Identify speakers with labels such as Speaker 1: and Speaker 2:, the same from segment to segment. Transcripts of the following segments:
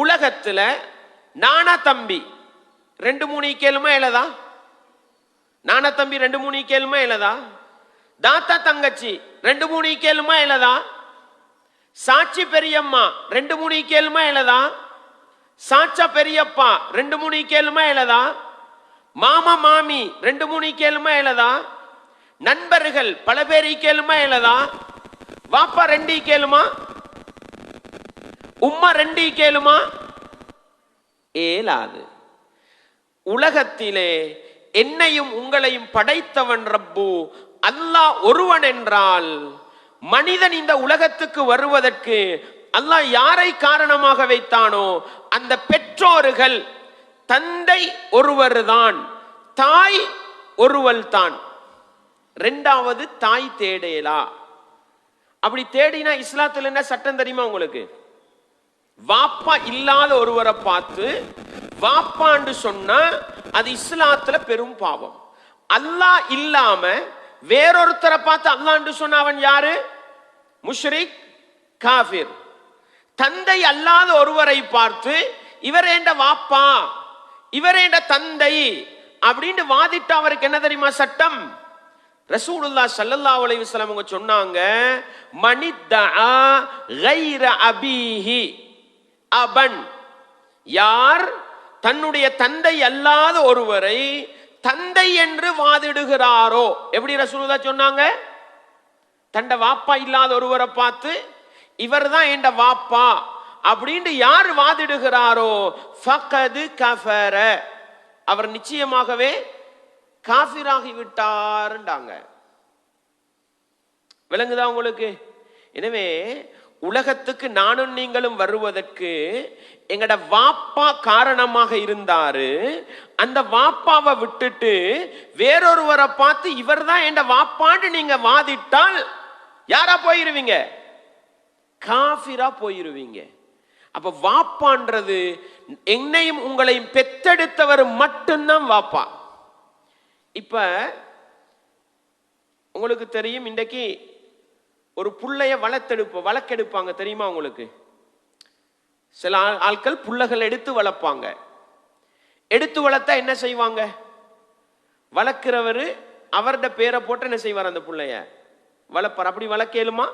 Speaker 1: உலகத்துல நானா தம்பி ரெண்டு மூணு கேளுமா இல்லதா நானா தம்பி ரெண்டு மூணு கேளுமா இல்லதா தாத்தா தங்கச்சி ரெண்டு மூணு கேளுமா இல்லதா சாட்சி பெரியம்மா ரெண்டு மூணு கேளுமா இல்லதா சாச்சா பெரியப்பா ரெண்டு மூணு கேளுமா இல்லதா மாமா மாமி ரெண்டு மூணு கேளுமா இல்லதா நண்பர்கள் பல பேர் கேளுமா இல்லதா வாப்பா ரெண்டு கேளுமா உம்மா ரெண்டு கேளுமா? ஏலாது உலகத்திலே என்னையும் உங்களையும் படைத்தவன் ரப்பு அல்லாஹ் ஒருவன் என்றால் மனிதன் இந்த உலகத்துக்கு வருவதற்கு அல்லாஹ் யாரை காரணமாக வைத்தானோ அந்த பெற்றோர்கள் தந்தை ஒருவர்தான் தாய் ஒருவள் தான் ரெண்டாவது தாய் தேடேலா. அப்படி தேடினா இஸ்லாத்துல என்ன சட்டம் தெரியுமா உங்களுக்கு? வாப்பா இல்லாத ஒருவரை பார்த்து வாப்பான்னு சொன்னா அது இஸ்லாத்துல பெரும் பாவம். அல்லாஹ் இல்லாம வேறொருத்தரை பார்த்து அல்லாண்டு சொன்ன அவன் யாரு? முஷ்ரிக் காஃபிர். தந்தை அல்லாத ஒருவரை பார்த்து இவரேண்ட வாப்பா? இவரேண்ட தந்தை? அப்படின்னு வாதிட்டு அவருக்கு என்ன தெரியுமா சட்டம்? ரசூலுல்லா சல்லல்லா அலைஹி அவங்க சொன்னாங்க மனிதா அபீஹி. அபன். யார்? தன்னுடைய தந்தை அல்லாத ஒருவரை தந்தை என்று வாதிடுகிறாரோ. எப்படி ரசூலுதா சொன்னாங்க? தண்ட வாப்பா இல்லாத ஒருவரை பார்த்து இவர் தான் என்ற வாப்பா. அப்படின்னு யார் வாதிடுகிறாரோ? ஃபகது கஃபர. அவர் நிச்சயமாகவே காஃபிராகி விட்டாருண்டாங்க விளங்குதா உங்களுக்கு? எனவே உலகத்துக்கு நானும் நீங்களும் வருவதற்கு எங்கட வாப்பா காரணமாக இருந்தாரு. அந்த வாப்பாவை விட்டுட்டு வேறொருவரை பார்த்து இவர் தான் என் வாப்பான்னு நீங்க வாதிட்டால் யாரா போயிருவீங்க? காஃபிரா போயிருவீங்க. அப்ப வாப்பான்றது என்னையும் உங்களையும் பெத்தெடுத்தவர் மட்டும்தான் வாப்பா. இப்ப உங்களுக்கு தெரியும் இன்றைக்கு ஒரு புள்ளைய வளர்த்தெடுப்ப வழக்கெடுப்பாங்க தெரியுமா உங்களுக்கு? சில ஆள்- ஆட்கள் புள்ளைகள் எடுத்து வளர்ப்பாங்க. எடுத்து வளர்த்தா என்ன செய்வாங்க? வளர்க்கிறவர் அவர்கிட்ட பேரை போட்டு என்ன செய்வார் அந்த பிள்ளைய? வளர்ப்பார். அப்படி வளர்க்கலுமா?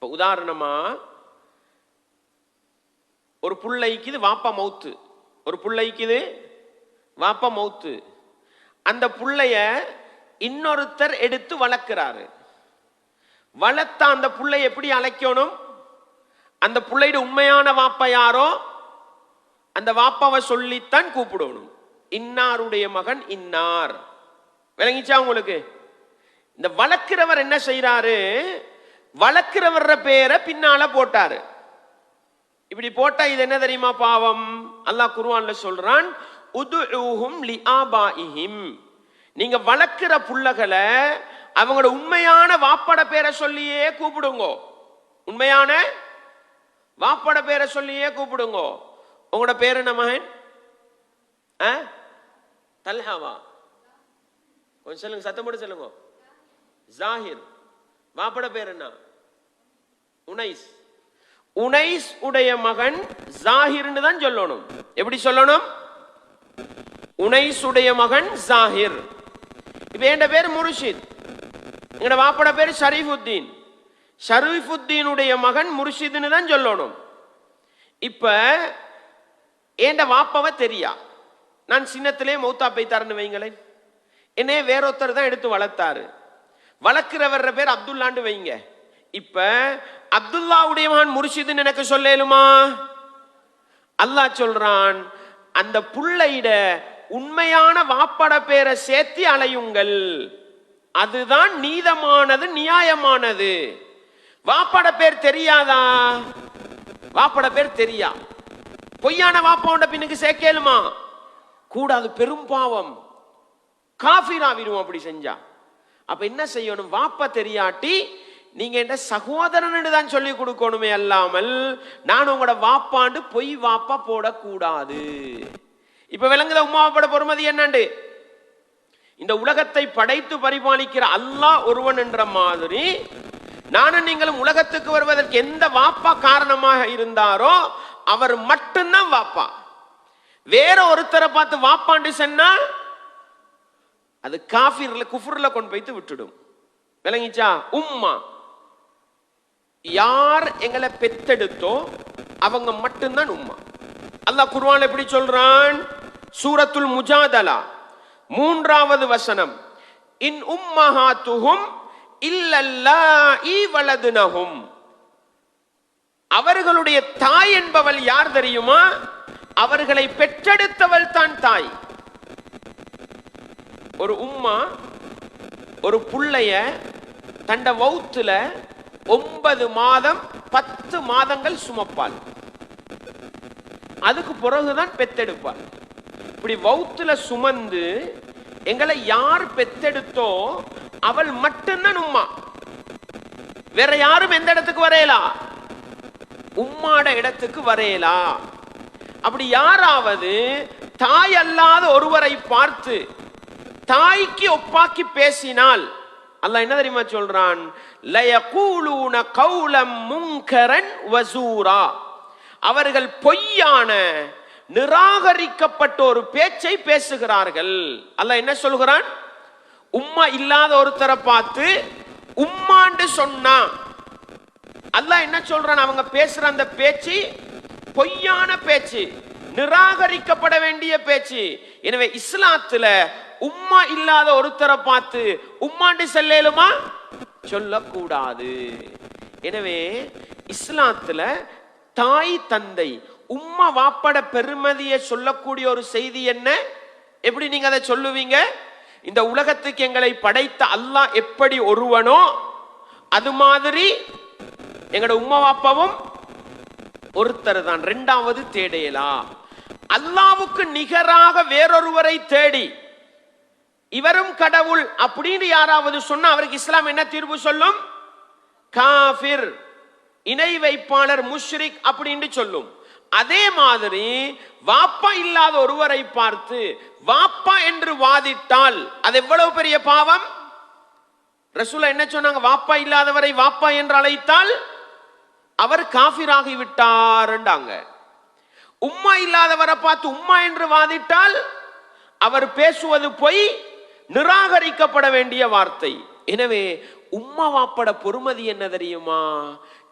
Speaker 1: இப்போ உதாரணமா ஒரு புள்ளைக்கு இது வாப்பா மவுத்து ஒரு புள்ளைக்கு இது வாப்பா மவுத்து அந்த புள்ளைய இன்னொருத்தர் எடுத்து வளர்க்கிறாரு. வளர்த்த அந்த புள்ளை எப்படி அழைக்கணும்? அந்த புள்ளையோட உண்மையான வாப்பா யாரோ? அந்த வாப்பாவை சொல்லித்தான் கூப்பிடணும். இன்னாருடைய மகன் இன்னார். விளங்கிச்சா உங்களுக்கு? இந்த வளர்க்கிறவர் என்ன செய்யறாரு வளர்க்கிறவர பேரை பின்னால போட்டாரு. இப்படி போட்டா இது என்ன தெரியுமா பாவம்? அல்லாஹ் குருவான்ல சொல்றான் உதுஊஹும் லிஆபாஇஹிம். நீங்க வளர்க்கிற புள்ளகளை அவங்களோட உண்மையான வாப்பட பேரை சொல்லியே கூப்பிடுங்க. உண்மையான வாப்பட பேரை சொல்லியே கூப்பிடுங்க. உங்களோட பேர் என்ன மகன்? ஆ? தல்ஹாவா. கொஞ்சம் சொல்லுங்க சத்தம் போட்டு சொல்லுங்க. ஜாகிர் வாப்பட பேர் என்ன? உனைஸ். உனைஸ் உடைய மகன் ஜாகிர்னு தான் சொல்லணும். எப்படி சொல்லணும்? உனைஸ் உடைய மகன் ஜாகிர் இப்ப என் பேர் முர்ஷித். எங்கட வாப்பட பேர் ஷரீஃபுத்தீன். ஷரீஃபுத்தீனுடைய மகன் முர்ஷிதுன்னு தான் சொல்லணும். இப்ப ஏண்ட வாப்பவ தெரியா? நான் சின்னத்திலே மௌத்தா பைத்தாருன்னு வைங்களேன். என்னே வேறொருத்தர் தான் எடுத்து வளர்த்தாரு. வளர்க்கிறவர் பேர் அப்துல்லாண்டு வைங்க. இப்ப அப்துல்லாவுடைய மகன் முர்ஷிதுன்னு எனக்கு சொல்லலுமா? அல்லாஹ் சொல்றான் அந்த புள்ளையிட உண்மையான வாப்பட பேரை சேர்த்து அலையுங்கள். அதுதான் நீதமானது நியாயமானது. வாப்பட பேர் தெரியாதா? வாப்பட பேர் தெரியா? பொய்யான வாப்பாவோட பின்னுக்கு சேர்க்கலுமா கூடாது பெரும் பாவம். காஃபிராவிடுவோம் அப்படி செஞ்சா. அப்ப என்ன செய்யணும்? வாப்பா தெரியாட்டி நீங்க என்ன சகோதரன் தான் சொல்லி கொடுக்கணுமே அல்லாமல் நான் உங்களோட வாப்பாண்டு பொய் வாப்பா போடக்கூடாது. இப்ப விளங்குத உமாவோட பொறுமதி என்னண்டு? இந்த உலகத்தை படைத்து பரிபாலிக்கிற அல்லாஹ் ஒருவன் என்ற மாதிரி நானும் நீங்களும் உலகத்துக்கு வருவதற்கு எந்த வாப்பா காரணமாக இருந்தாரோ அவர் மட்டும்தான் வாப்பா. வேற ஒருத்தரை பார்த்து வாப்பாண்டு சொன்னா அது காஃபிர்ல குஃபுர்ல கொண்டு போய்த்து விட்டுடும். விளங்கிச்சா? உம்மா. யார் எங்களை பெத்தெடுத்தோ அவங்க மட்டும்தான் உம்மா. அல்லாஹ் குர்வான் எப்படி சொல்றான்? சூரத்துல் முஜாதலா. மூன்றாவது வசனம். இன் உம்மஹாத்துஹும் இல்லல்லாஹி வலதுனஹும். அவர்களுடைய தாய் என்பவள் யார் தெரியுமா? அவர்களை பெற்றெடுத்தவள் தான் தாய். ஒரு உம்மா ஒரு புள்ளைய தண்ட வௌத்துல ஒன்பது மாதம் பத்து மாதங்கள் சுமப்பாள். அதுக்கு பிறகுதான் பெத்தெடுப்பாள். இப்படி வௌத்துல சுமந்து எங்களை யார் பெத்தெடுத்தோ அவள் மட்டும்தான் உம்மா. வேற யாரும் எந்த இடத்துக்கு வரையலா? உம்மாட இடத்துக்கு வரையலா? அப்படி யாராவது தாய் அல்லாத ஒருவரை பார்த்து தாய்க்கு ஒப்பாக்கி பேசினால் அல்லாஹ் என்ன தெரியுமா சொல்றான்? லயகூலூன கௌலம் முங்கரன் வசூரா. அவர்கள் பொய்யான நிராகரிக்கப்பட்ட ஒரு பேச்சை பேசுகிறார்கள். அல்ல என்ன சொல்கிறான்? உம்மா இல்லாத ஒருத்தரை பார்த்து உம்மாண்டு சொன்னா. அல்ல என்ன சொல்றான்? அவங்க பேசுற அந்த பேச்சு பொய்யான பேச்சு நிராகரிக்கப்பட வேண்டிய பேச்சு. எனவே இஸ்லாத்துல உம்மா இல்லாத ஒருத்தரை பார்த்து உம்மாண்டு செல்லேலுமா? சொல்லக்கூடாது. எனவே இஸ்லாத்துல தாய் தந்தை உம்மா வாப்பட பெருமதியை சொல்லக்கூடிய ஒரு செய்தி என்ன? எப்படி நீங்க அதை சொல்லுவீங்க? இந்த உலகத்துக்கு எங்களை படைத்த அல்லாஹ் எப்படி ஒருவனோ அது மாதிரி எங்களோட உம்மா வாப்பாவும் ஒருத்தர் தான். ரெண்டாவது தேடையலா அல்லாவுக்கு நிகராக வேறொருவரை தேடி. இவரும் கடவுள் அப்படின்னு யாராவது சொன்னா அவருக்கு இஸ்லாம் என்ன தீர்வு சொல்லும்? காஃபிர் இணை வைப்பாளர் முஷ்ரிக் அப்படின்னு சொல்லும். அதே மாதிரி வாப்பா இல்லாத ஒருவரை பார்த்து வாப்பா என்று வாதிட்டால் அது எவ்வளவு பெரிய பாவம்? ரசூலா என்ன சொன்னாங்க? வாப்பா இல்லாதவரை வாப்பா என்று அழைத்தால் அவர் காஃபிராகி விட்டார்ண்டாங்க உம்மா இல்லாதவரை பார்த்து உம்மா என்று வாதிட்டால் அவர் பேசுவது பொய் நிராகரிக்கப்பட வேண்டிய வார்த்தை. எனவே உம்மா வாப்பட பொறுமதி என்ன தெரியுமா?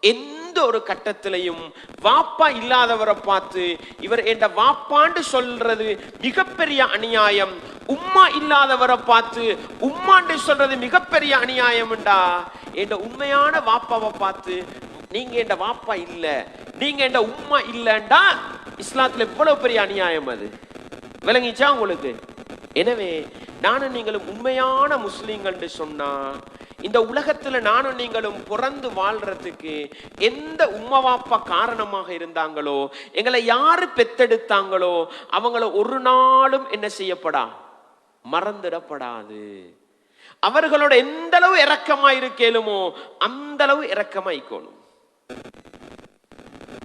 Speaker 1: எந்த ஒரு கட்டத்திலையும் வாப்பா இல்லாதவரை பார்த்து இவர் என்ற வாப்பாண்டு சொல்றது மிகப்பெரிய அநியாயம். உம்மா இல்லாதவரை பார்த்து உம்மாண்டு சொல்றது மிகப்பெரிய அநியாயம்டா. என்ற உண்மையான வாப்பாவை பார்த்து நீங்க என்ற வாப்பா இல்ல நீங்க என்ற உம்மா இல்லண்டா. இஸ்லாத்துல எவ்வளவு பெரிய அநியாயம் அது. விளங்கிச்சா உங்களுக்கு? எனவே நானும் நீங்களும் உண்மையான முஸ்லீம்கள் சொன்னா இந்த உலகத்துல நானும் நீங்களும் பிறந்து வாழ்றதுக்கு எந்த உம்மா வாப்பா காரணமாக இருந்தாங்களோ எங்களை யாரு பெத்தெடுத்தாங்களோ அவங்கள ஒரு நாளும் என்ன செய்யப்படா? மறந்துடப்படாது. அவர்களோட எந்த அளவு இறக்கமா இருக்கேலுமோ அந்த அளவு இரக்கமா இருக்கணும்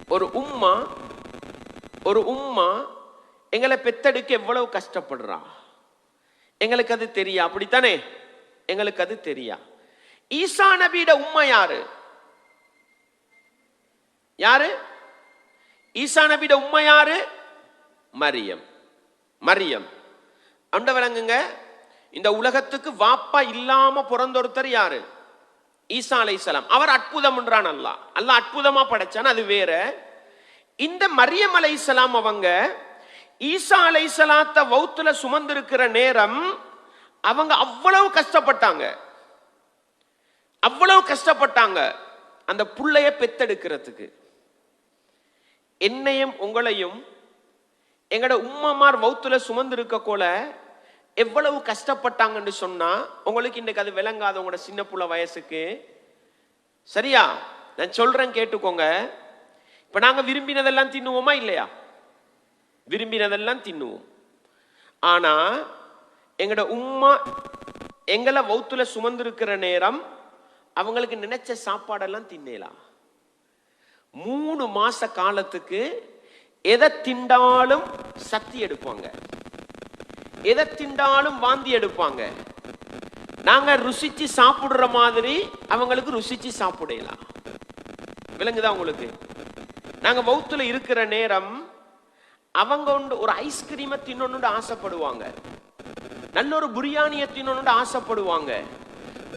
Speaker 1: ஒரு உம்மா ஒரு உம்மா எங்களை பெத்தெடுக்க எவ்வளவு கஷ்டப்படுறா? எங்களுக்கு அது தெரியா? அப்படித்தானே? எங்களுக்கு அது தெரியா? ஈசா நபியோட உம்மா யாரு? யாரு? ஈசா நபியோட உம்மா யாரு? மரியம். மரியம். அண்ட விளங்குங்க இந்த உலகத்துக்கு வாப்பா இல்லாம பிறந்தொருத்தர் யாரு? ஈசா அலைசலாம் அவர் அற்புதம் அல்லா அல்லா அல்லாஹ் அற்புதமா படைச்சான். அது வேற. இந்த மரியம் அலைசலாம் அவங்க ஈசா அலைசலாத்த வௌத்துல சுமந்திருக்கிற நேரம் அவங்க அவ்வளவு கஷ்டப்பட்டாங்க. அவ்வளவு கஷ்டப்பட்டாங்க. அந்த புள்ளைய பெத்தெடுக்கிறதுக்கு. என்னையும் உங்களையும் எங்கட உம்மமார் வௌத்துல சுமந்திருக்க கோல எவ்வளவு கஷ்டப்பட்டாங்கன்னு சொன்னா உங்களுக்கு இன்னைக்கு அது விளங்காத உங்களோட சின்ன புள்ள வயசுக்கு. சரியா? நான் சொல்றேன் கேட்டுக்கோங்க. இப்ப நாங்க விரும்பினதெல்லாம் தின்னுவோமா இல்லையா? விரும்பினதெல்லாம் தின்னுவோம். ஆனா எங்கட உம்மா எங்களை வௌத்துல சுமந்திருக்கிற நேரம் அவங்களுக்கு நினைச்ச சாப்பாடெல்லாம் தின்னலாம். மூணு மாச காலத்துக்கு எதை திண்டாலும் சக்தி எடுப்பாங்க. எதை திண்டாலும் வாந்தி எடுப்பாங்க. நாங்க ருசிச்சு சாப்பிடுற மாதிரி அவங்களுக்கு ருசிச்சு சாப்பிடலாம். விலங்குதான் உங்களுக்கு? நாங்க வவுத்துல இருக்கிற நேரம் அவங்க உண்டு ஒரு ஐஸ்கிரீமை தின்னணும்னு ஆசைப்படுவாங்க. நல்ல ஒரு பிரியாணியை தின்னணும்னு ஆசைப்படுவாங்க.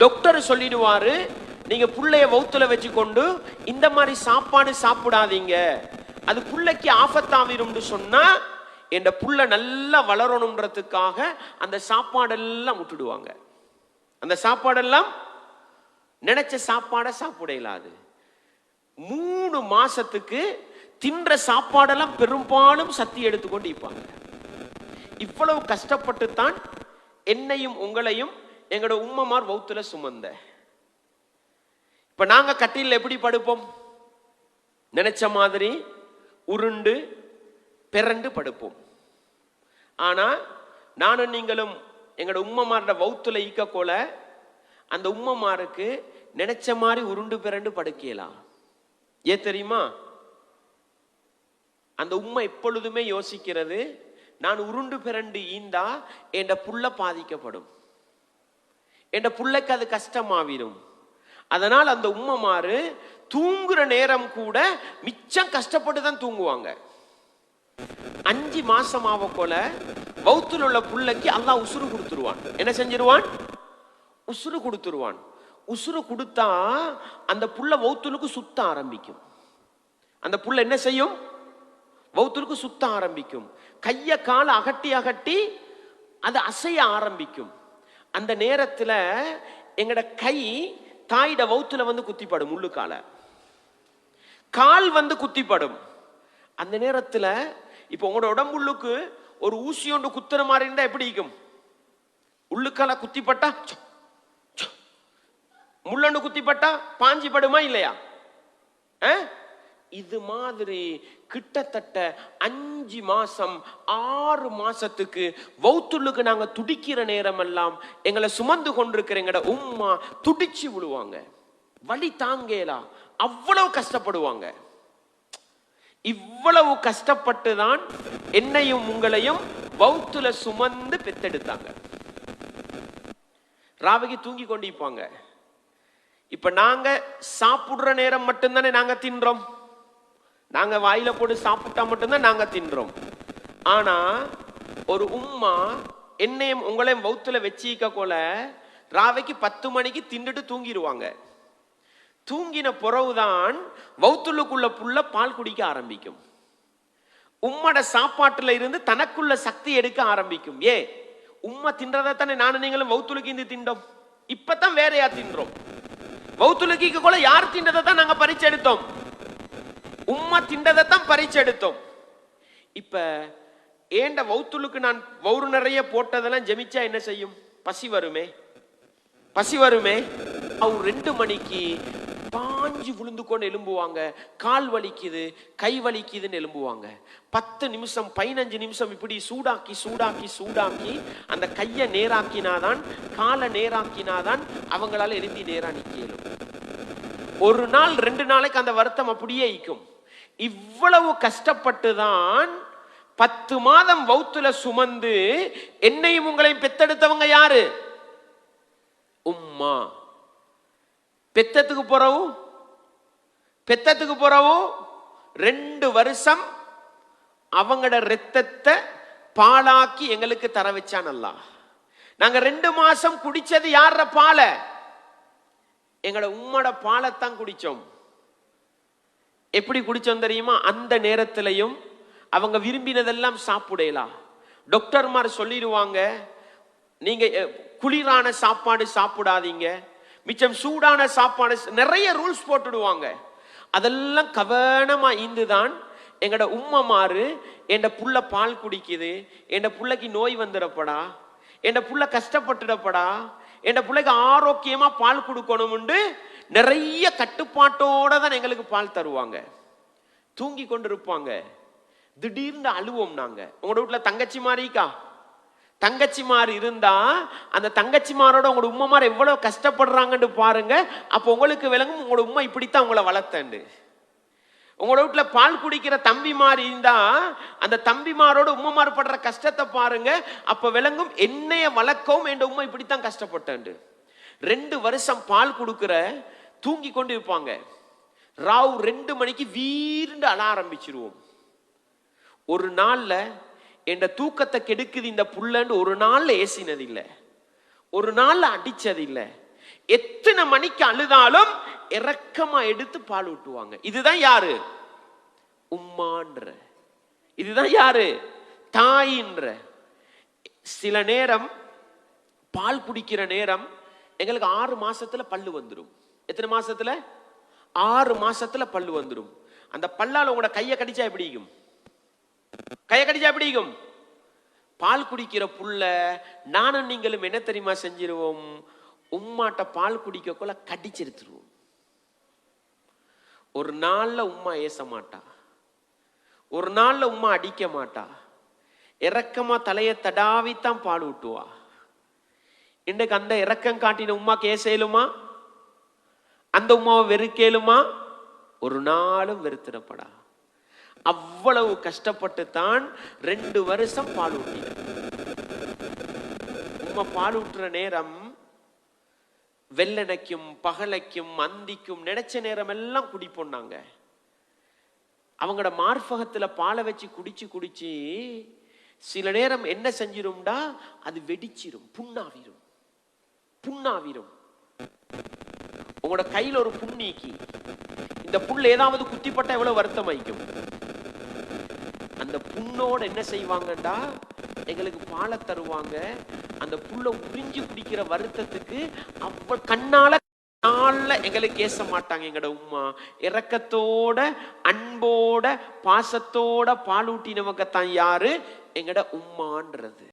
Speaker 1: டாக்டர் சொல்லிடுவாரு நீங்க புள்ளைய வவுத்துல வச்சு கொண்டு இந்த மாதிரி சாப்பாடு சாப்பிடாதீங்க. அது புள்ளைக்கு ஆபத்தாவிரும்னு சொன்னா என் புள்ள நல்லா வளரணுன்றதுக்காக அந்த சாப்பாடெல்லாம் விட்டுடுவாங்க அந்த சாப்பாடெல்லாம் நினைச்ச சாப்பாடை சாப்பிட இயலாது. மூணு மாசத்துக்கு தின்ற சாப்பாடெல்லாம் பெரும்பாலும் சத்தி எடுத்துக்கொண்டு இருப்பாங்க இவ்வளவு கஷ்டப்பட்டு தான் என்னையும் உங்களையும் எங்களோட உம்மமார் வௌத்துல சுமந்த. இப்ப நாங்க கட்டில எப்படி படுப்போம்? நினைச்ச மாதிரி உருண்டு பிறண்டு படுப்போம். ஆனா நானும் நீங்களும் எங்களோட உம்மமாரோட வௌத்துல ஈக்கக்கோல அந்த உம்மமாருக்கு நினைச்ச மாதிரி உருண்டு பிறண்டு படுக்கலாம் ஏன் தெரியுமா? அந்த உம்மை எப்பொழுதுமே யோசிக்கிறது நான் உருண்டு பிறண்டு ஈந்தா என் புள்ள பாதிக்கப்படும். என் புள்ளைக்கு அது கஷ்டமாவிடும் அதனால் அந்த உம்மமாறு தூங்குற நேரம் கூட மிச்சம் கஷ்டப்பட்டு தான் தூங்குவாங்க. அஞ்சு மாசம் ஆக போல வௌத்துல உள்ள புள்ளைக்கு அல்லாஹ் உசுறு கொடுத்துருவான். என்ன செஞ்சிருவான்? உசுறு கொடுத்துருவான். உசுறு கொடுத்தா அந்த புள்ள வௌத்துலுக்கு சுத்த ஆரம்பிக்கும். அந்த புள்ள என்ன செய்யும்? வௌத்துலுக்கு சுத்த ஆரம்பிக்கும். கையை காலை அகட்டி அகட்டி அது அசைய ஆரம்பிக்கும். அந்த நேரத்துல எங்களோட கை தாயிட வௌத்துல வந்து குத்திப்படும் முள்ளுக்கால. கால் வந்து குத்திப்படும். அந்த நேரத்துல இப்போ உங்களோட உடம்புள்ளுக்கு ஒரு ஊசி ஒன்று குத்துற மாதிரி இருந்தால் எப்படி இருக்கும் உள்ளுக்கால குத்திப்பட்டா ச்ச, முள்ளொண்டு குத்திப்பட்டா பாஞ்சி படுமா இல்லையா? ஆ? இது மாதிரி கிட்டத்தட்ட அஞ்சு மாசம் ஆறு மாசத்துக்கு வௌத்துள்ளுக்கு நாங்க துடிக்கிற நேரம் எல்லாம் எங்களை சுமந்து கொண்டிருக்கிற எங்கட உம்மா துடிச்சு விழுவாங்க வழி தாங்கேலா அவ்வளவு கஷ்டப்படுவாங்க. இவ்வளவு கஷ்டப்பட்டு தான் என்னையும் உங்களையும் வௌத்துல சுமந்து பெத்தெடுத்தாங்க. ராவகி தூங்கி கொண்டிருப்பாங்க. இப்ப நாங்க சாப்பிடுற நேரம் மட்டும்தானே நாங்க தின்றோம். நாங்க வாயில போட்டு சாப்பிட்டா மட்டும்தான் நாங்க தின்றோம். ஆனா ஒரு உம்மா என்னையும் உங்களையும் வௌத்துல வச்சிக்க போல ராவைக்கு பத்து மணிக்கு தின்றுட்டு தூங்கிடுவாங்க தூங்கின பிறகுதான் வௌத்துள்ளுக்குள்ள புள்ள பால் குடிக்க ஆரம்பிக்கும். உம்மட சாப்பாட்டுல இருந்து தனக்குள்ள சக்தி எடுக்க ஆரம்பிக்கும். ஏ உம்மா தின்றதை தானே நானும் நீங்களும் வௌத்துலுக்கு இருந்து தின்றோம் இப்பதான் வேறையா தின்றோம். வௌத்துலுக்கு கூட யார் தின்றதை தான் நாங்க பறிச்செடுத்தோம் உம்மா திண்டதை தான் பறிச்செடுத்தோம் இப்ப ஏண்ட வௌத்துலுக்கு நான் வௌறு நிறைய போட்டதெல்லாம் ஜெமிச்சா என்ன செய்யும்? பசி வருமே? பசி வருமே? அவர் ரெண்டு மணிக்கு பாஞ்சு விழுந்து கொண்டு எலும்புவாங்க கால் வலிக்குது கை வலிக்குதுன்னு எலும்புவாங்க பத்து நிமிஷம் பதினஞ்சு நிமிஷம் இப்படி சூடாக்கி சூடாக்கி சூடாக்கி அந்த கையை நேராக்கினாதான் காலை நேராக்கினாதான் அவங்களால எழுந்தி நேரா நிக்கலும். ஒரு நாள் ரெண்டு நாளைக்கு அந்த வருத்தம் அப்படியே இக்கும். இவ்வளவு கஷ்டப்பட்டு தான் பத்து மாதம் வௌத்துல சுமந்து என்னையும் உங்களையும் பெத்தெடுத்தவங்க யாரு? உம்மா. பெத்தத்துக்கு போறவு? பெத்தத்துக்கு போறவு? ரெண்டு வருஷம் அவங்களோட ரத்தத்தை பாலாக்கி எங்களுக்கு தர வச்சான் அல்லாஹ். நாங்க ரெண்டு மாசம் குடிச்சது யார பாலை? எங்களோட உம்மோட பாலைத்தான் குடிச்சோம். எப்படி குடிச்சோம் தெரியுமா? அந்த நேரத்திலையும் அவங்க விரும்பினதெல்லாம் சாப்பிடலாம் டாக்டர்மார் சொல்லிடுவாங்க நீங்க குளிரான சாப்பாடு சாப்பிடாதீங்க. மிச்சம் சூடான சாப்பாடு நிறைய ரூல்ஸ் போட்டுடுவாங்க. அதெல்லாம் கவனமா இந்துதான் எங்களோட உம்மமாறு என் புள்ள பால் குடிக்குது என் புள்ளைக்கு நோய் வந்துடப்படா என் புள்ள கஷ்டப்பட்டுடப்படா என் பிள்ளைக்கு ஆரோக்கியமா பால் கொடுக்கணும்னு நிறைய கட்டுப்பாட்டோட தான் எங்களுக்கு பால் தருவாங்க. தூங்கி கொண்டு இருப்பாங்க திடீர்னு அழுவோம் நாங்க. உங்களோட வீட்டுல தங்கச்சி மாறிக்கா தங்கச்சி மாறு இருந்தா அந்த தங்கச்சி மாரோட உங்களோட உம்மா மாறு எவ்வளவு கஷ்டப்படுறாங்கன்னு பாருங்க. அப்போ உங்களுக்கு விளங்கும் உங்களோட உம்மா இப்படித்தான் உங்களை வளர்த்தண்டு உங்களோட வீட்டுல பால் குடிக்கிற தம்பி மாறி இருந்தா அந்த தம்பிமாரோட உம்மமார் படுற கஷ்டத்தை பாருங்க. அப்ப விளங்கும் என்னைய வளர்க்கவும் என் உம்மா இப்படித்தான் கஷ்டப்பட்டேன் ரெண்டு வருஷம் பால் கொடுக்குற தூங்கி கொண்டு இருப்பாங்க ராவ் ரெண்டு மணிக்கு வீருண்டு அழ ஆரம்பிச்சிருவோம். ஒரு நாள்ல என் தூக்கத்தை கெடுக்குது இந்த புள்ளன்னு ஒரு நாள்ல ஏசினது இல்ல ஒரு நாள்ல அடிச்சது இல்லை எத்தனை மணிக்கு அழுதாலும் இறக்கமா எடுத்து பால் ஊட்டுவாங்க. இதுதான் யாரு? உம்மான்ற. இதுதான் யாரு? தாயின்ற. சில நேரம் பால் குடிக்கிற நேரம் எங்களுக்கு ஆறு மாசத்துல பல்லு வந்துடும் எத்தனை மாசத்துல? ஆறு மாசத்துல பல்லு வந்துடும் அந்த பல்லால உங்களோட கையை கடிச்சா எப்படி கையை கடிச்சா எப்படி பால் குடிக்கிற புள்ள நானும் நீங்களும் என்ன தெரியுமா செஞ்சிருவோம்? உம்மாட்ட பால் குடிக்கக்குள்ள கடிச்செடுத்துருவோம் ஒரு நாள்ல உம்மா ஏச மாட்டா. ஒரு நாள்ல உம்மா அடிக்க மாட்டா. இறக்கமா தலையை தடாவித்தான் பால் ஊட்டுவா. இன்றைக்கு அந்த இறக்கம் காட்டின உம்மாக்கு ஏசையிலுமா அந்த உமாவை வெறுக்கேலுமா? ஒரு நாளும் வெறுத்திடப்படா. அவ்வளவு கஷ்டப்பட்டு தான் ரெண்டு வருஷம் பால் ஊட்டின உம்மா பால் ஊட்டுற நேரம் வெள்ளனைக்கும் பகலைக்கும் அந்திக்கும் நினைச்ச நேரம் எல்லாம் குடிப்போன்னாங்க அவங்களோட மார்பகத்துல பாலை வச்சு குடிச்சு குடிச்சு சில நேரம் என்ன செஞ்சிரும்டா? அது வெடிச்சிரும் புண்ணாவிரும். புண்ணாவிரும். உங்களோட கையில ஒரு புண்ணீக்கி இந்த புல் ஏதாவது குத்திப்பட்டா எவ்வளவு வருத்தம் வைக்கும் அந்த புண்ணோட என்ன செய்வாங்கடா எங்களுக்கு பாலை தருவாங்க. அந்த புல்ல உறிஞ்சி குடிக்கிற வருத்தத்துக்கு அவ கண்ணால நாள்ல எங்களுக்கு ஏச மாட்டாங்க எங்கட உம்மா. இறக்கத்தோட அன்போட பாசத்தோட பாலூட்டினவங்க தான் யாரு? எங்கட உம்மான்றது.